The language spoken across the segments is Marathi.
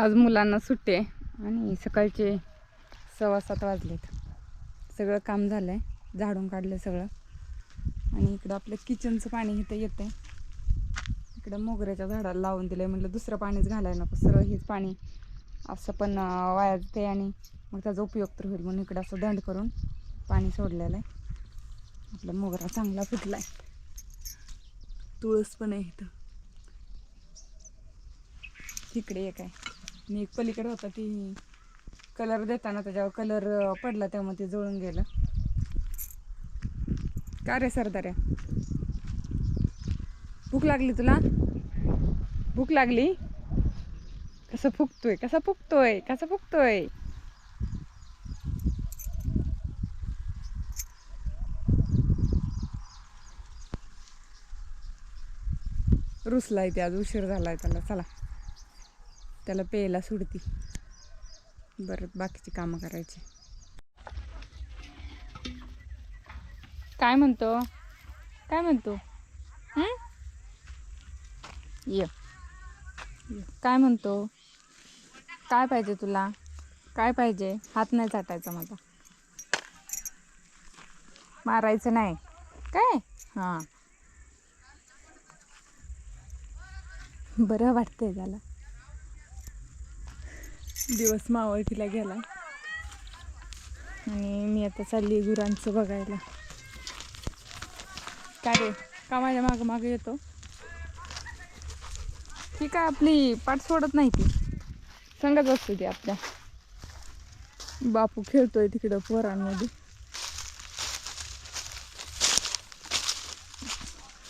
आज मुलांना सुट्टी आहे आणि सकाळचे सव्वा सात वाजलेत. सगळं काम झालं आहे झाडून काढलं सगळं. आणि इकडं आपलं किचनचं पाणी इथं येतं आहे इकडं मोगऱ्याच्या झाडाला लावून दिलं आहे म्हटलं दुसरं पाणीच घालायला नको सरळ हेच पाणी असं पण वाया जाते आणि मग त्याचा उपयोग तर होईल म्हणून इकडं असं दंड करून पाणी सोडलेलं आहे. आपला मोगरा चांगला फुटला आहे तुळस पण आहे इथं. तिकडे एक आहे. आणि एक पलीकडे होता ती कलर देताना त्याच्यावर कलर पडला त्यामुळे ते जळून गेलं. का रे सरदाऱ्या भूक लागली तुला? भूक लागली? कसं फुकतोय कसा फुकतोय कसा फुकतोय रुसलाय ते आज उशीर झालाय त्याला चला. त्याला प्यायला सोडती. बरं बाकीची कामं करायची. काय म्हणतो? काय म्हणतो? ये ये. काय म्हणतो? काय पाहिजे तुला? काय पाहिजे? हात नाही चाटायचा माझा. मारायचं नाही. काय? हां. बरं वाटतंय त्याला. दिवस मावळतीला गेला. आणि मी आता चालली गुरांचं बघायला. काय रे? का माझ्या मागं मागं येतो? ती काय आपली पाठ सोडत नाही ती? सांगत असते ती आपल्या. बापू खेळतोय तिकडं पोरांमध्ये.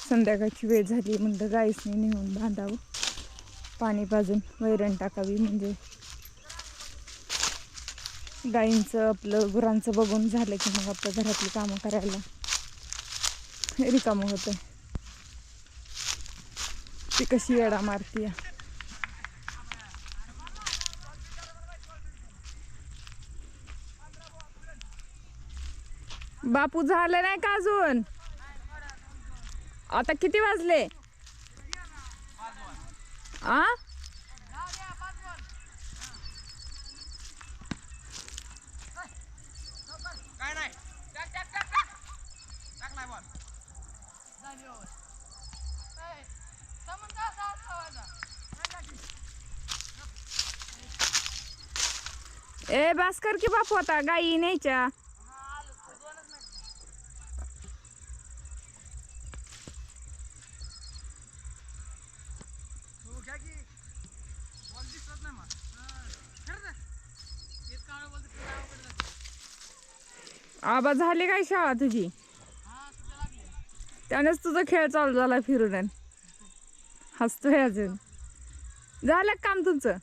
संध्याकाळची वेळ झाली म्हणलं गाईसने नेऊन बांधावं पाणी पाजून वैरण टाकावी म्हणजे गाईंचं आपलं गुरांचं बघून झालं की मग आपलं घरातली कामं करायला रिकामं होतं ती कशी येडा मारती बापू झालं नाही का अजून? आता किती वाजले? आ? ए भास्कर की बापू आता गाई न्यायच्या. आबा झाली काय शाळा तुझी? त्यानेच तुझा खेळ चालू झाला फिरून. हसतोय अजून. झालं काम तुमचं?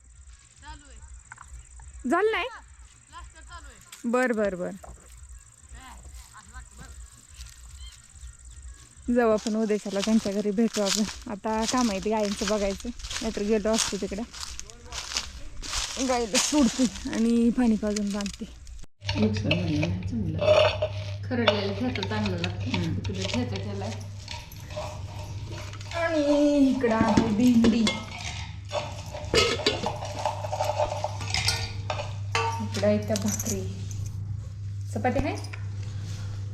झालं नाही? बर बर बर. जाऊ आपण उद्याच्याला त्यांच्या घरी भेटू आपण. आता काम आहे ते गायींचं बघायचं. नाहीतर गेलो असतो तिकडे. गाईला सोडते आणि पाणी पाजून बांधते. खरडलेलं ठेचा चांगलं लागतं. तिकडे ठेचा त्याला. आणि इकडं आहे भेंडी. इकडं आहे त्या भाकरी. चपाती आहे?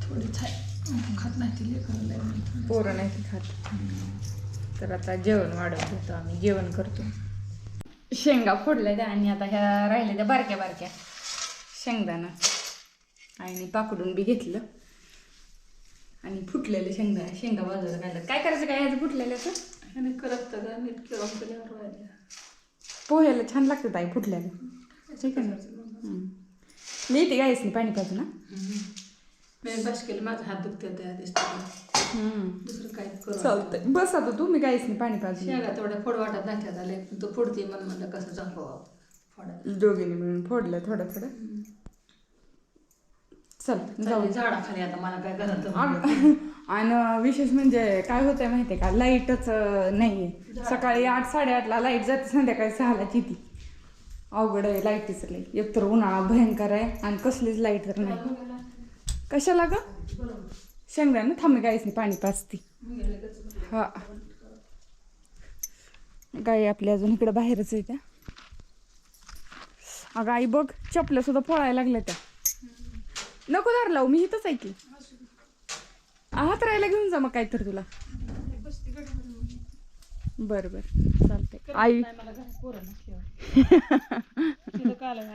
थोडीच आहे खात नाही ती लेकरं पोरं नाही ती खात. तर आता जेवण वाढवत होतो आम्ही. जेवण करतो. शेंगा फोडल्या त्या आणि आता ह्या राहिल्या त्या बारक्या बारक्या. शेंगदाणा. आणि पाकडून बी घेतलं. आणि फुटलेले शेंगा शेंगा बाजूला काढलं काय करायचं काय ह्याचं फुटलेल्याचं आणि करत नीट पोह्याला छान लागतं ताई फुटल्याला. ठीक आहे. मी येते गायसनी पाणी पाजू ना मी बस केलं माझा हात दुखते त्या दिसतं दुसरं काही करू चालतंय बस आता तू मी गायसनी पाणी पाजू शेंगा तेवढ्या फोड वाटत नाट्यात आले तो फोडते मन म्हणलं कसं जपावं फोडायला दोघींनी मिळून फोडलं थोडं थोडं चल जाऊ झाडाखाली आता मला काय घरात अग- आणि विशेष म्हणजे काय होतंय माहितीये का लाईटच नाहीये सकाळी आठ साडेआठला लाइट जाते संध्याकाळी सहालाच येते अवघड आहे लाईटीचं लई एकतर उन्हाळा भयंकर आहे आणि कसलीच लाइट तर नाही. कशाला ग? शेंगदाणा थांबे नाही पाणी पाचती हा. गाई आपल्या अजून इकडं बाहेरच आहे त्या. अगं आई बघ चपल्या सुद्धा फोळायला लागल्या त्या. नको दार लावू मी इथंच आहे की. आहात राहायला घेऊन जा मग काय तर तुला. बर बर. आई.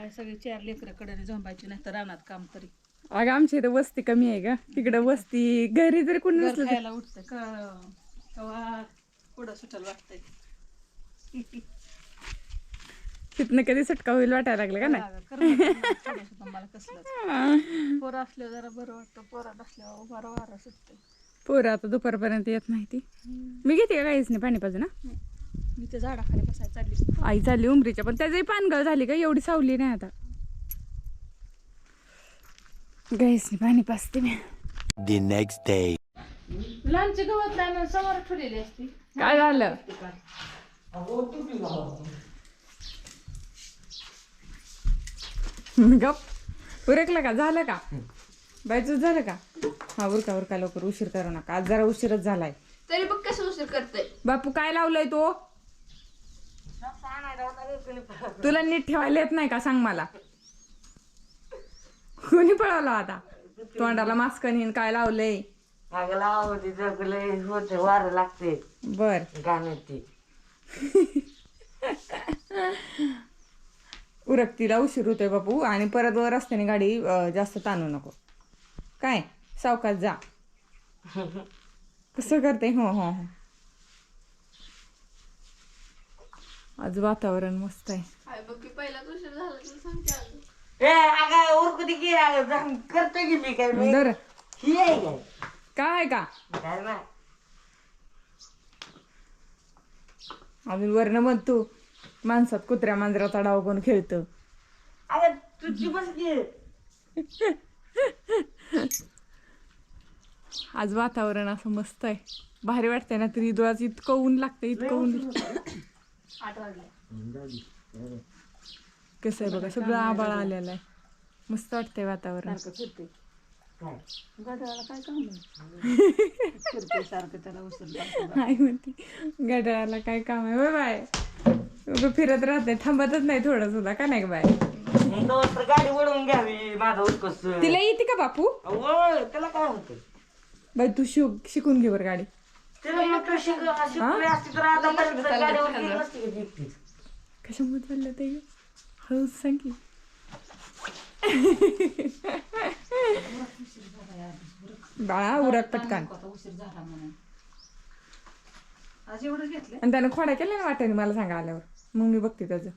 सगळे चार लेकराकडे झोंबायची नाही तर रानात काम करी अगं आमच्या इथं वस्ती कमी आहे का तिकडं वस्ती घरी जरी कोणी नसलं तर- खायला उठतं का पुढं वाटतंय. तिथनं कधी सुटका होईल वाटायला लागलं का नाही? मला पोरं असल्यावर जरा बरं वाटतं पोरा नसल्यावर बरं वारं सुटते पोरं आता दुपारपर्यंत येत नाही ती. मी घेते का काहीच नाही पाणी पाजू ना मी त्या झाडाखाली बसायला चालली. आई चालली उमरीच्या पण त्याचंही पानगळ झाली का एवढी सावली नाही आता. गाईसनी पाणी पाजते मी. The next day. लहानची गवत नाही समोर ठेवलेली असती. काय झालं? गप. उरकलं का? झालं का? बायचंच झालं का? हा उरका उरका लवकर उशीर करू नका. आज जरा उशीरच झालाय. तरी बघ कसं उशीर करते बापू काय लावलंय तो? तुला नीट ठेवायला येत नाही का? सांग मला. कोणी पळवलं आता? तोंडाला मास्क नेन काय लावलंय? होती वार लागते. बर. गाण्याची उरकतीला उशीर होतोय बापू. आणि परत वर रस्त्याने गाडी जास्त ताणू नको. काय? सावकाश जा. कसं करते? हो हो हो. आज वातावरण मस्त आहे. ए अगं उरकुती की अगं जाऊन करतो की मी काय मी ही आहे काय? काय का? काय ना अजून वर्ण मग तू माणसात कुत्र्या मांजराचा डाव कोण खेळतं? अगं तुझी बस की. आज वातावरण असं मस्त आहे. भारी वाटतंय ना तरी आज इतकं ऊन लागतं इतकं ऊन आठ वाजले कसं आहे बघा सगळं आबाळ आलेलं आहे. मस्त वाटतंय वातावरण. फिरते काय? गडाला काय काम आहे? फिरते सारखं त्याला उचल आई म्हणते गडाला काय काम आहे? Bye bye. उभं फिरत राहते थांबतच नाही थोडं सुद्धा का नाही बाय? गाडी वळवून घ्यावी माझा उत्कस तिला येते का बापू? त्याला काय होतं बाई तू शिव शिकून घे बरं गाडी. कशामुळे चाललं ते? हळूच सांग की. बाळा उरक पटकन. आता उशीर झाला म्हणून. आज एवढं घेतलं आणि त्यानं खोड्या केल्या ना वाट्याने मला सांगा आल्यावर. मग मी बघते त्याचं.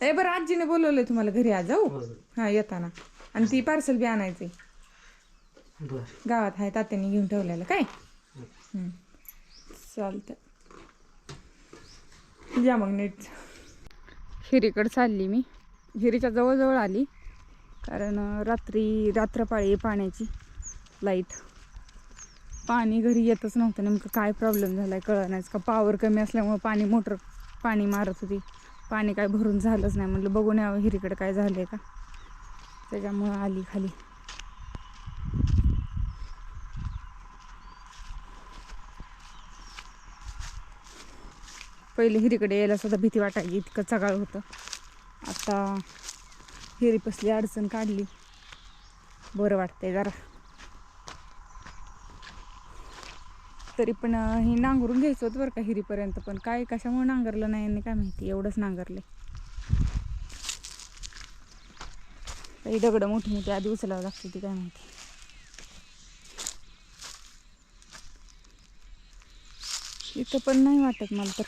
ए बरं आजीने बोलवलंय तुम्हाला घरी आज जाऊ. हा येताना. आणि ती पार्सल बी आणायची गावात आहे तात्याने घेऊन ठेवलेलं काय? हम्म. चालतं या मग नीट. हिरीकडे चालली मी. हिरीच्या जवळजवळ आली. कारण रात्री रात्रपाळी पाण्याची लाइट पाणी घरी येतच नव्हतं. नेमकं काय प्रॉब्लेम झाला आहे कळणाच का पॉवर कमी असल्यामुळं पाणी मोटर पाणी मारत होती. पाणी काय भरून झालंच नाही. म्हटलं बघून यावं हिरीकडे काय झालं आहे का. त्याच्यामुळं आली खाली. पहिले हिरीकडे यायला सुद्धा भीती वाटायची इतकं चगाळ होतं. आता हिरी पसली अडचण काढली. बरं वाटतंय जरा. तरी पण हे नांगरून घ्यायचं होतं बरं का हिरीपर्यंत पण काय कशामुळे नांगरलं नाही यांनी काय माहिती एवढंच नांगरले काही दगडं मोठी मोठी आधी उचलावं लागते ती काय माहिती. इथं पण नाही वाटत मला तर.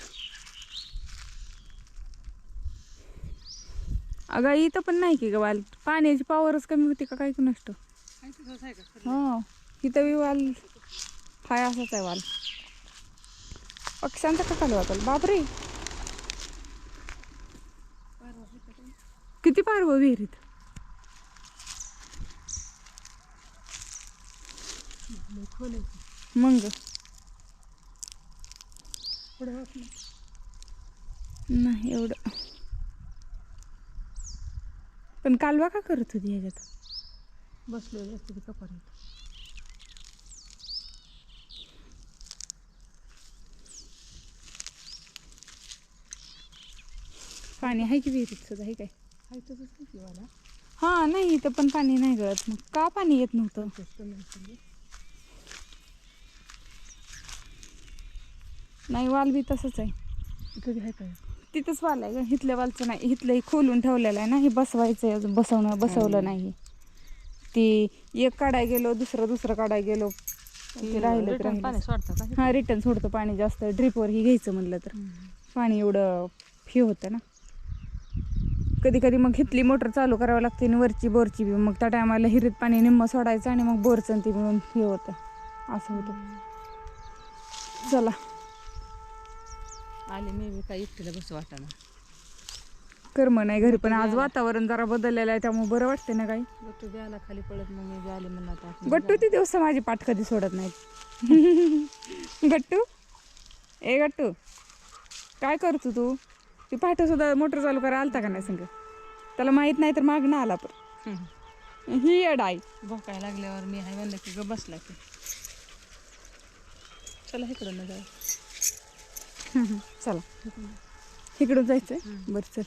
अगं इथं पण नाही की ग वाल. पाण्याची पावरच कमी होती का काही नष्ट? हो इथं बी वाल. हाय असाच आहे वाल. पक्ष्यांचा कसा चालू वाटल बापरे. किती पारव विहिरीत? मग? नाही एवढं. पण कालवा का करत होती ह्याच्यात? बसलेली असते ती कपारीत. पाणी आहे की विहिरीत सुद्धा आहे काय? आहे तसंच वाला हां नाही इथं पण पाणी नाही गळत. मग का पाणी येत नव्हतं? नाही वाल बी तसंच आहे. इथं आहे काय? तिथंच वाल आहे ग इथल्या वालचं नाही इथलं हे खोलून ठेवलेलं आहे ना हे बसवायचं आहे अजून बसवणं बसवलं नाही. ती एक काढाय गेलो दुसरं दुसरं काढाय गेलो ते राहिलं ते रिटर्न पाणी राहिलं सोडतं का? हां रिटर्न सोडतो पाणी जास्त ड्रिपवर ही घ्यायचं म्हणलं तर. पाणी एवढं हे होतं ना. कधी कधी मग हिथली मोटर चालू करावं लागते आणि वरची बोरची बी. मग त्या टायमाला हिरीत पाणी निम्म सोडायचं आणि मग बोरचं ते मिळून हे होतं. असं होतं. चला. आले मी बी काय एकटीला बस वाटाणा कर्म नाही घरी पण आज वातावरण जरा बदललेलं आहे त्यामुळे बरं वाटते ना काही? गट्टू बी आला खाली पडत मग मी बी आले म्हणलं आता गट्टू ती दिवस माझी पाठ कधी सोडत नाहीत. गट्टू ए गट्टू काय करतो तू? ती पाठ सुद्धा मोटर चालू करा आलता का नाही संग? त्याला माहीत नाही तर मागणं आला पण. ही अडाई भोकाय लागल्यावर मी आहे म्हणलं की ग बसला की. चला इकडं न जाऊ. चला. इकडून जायचंय. बरं चल.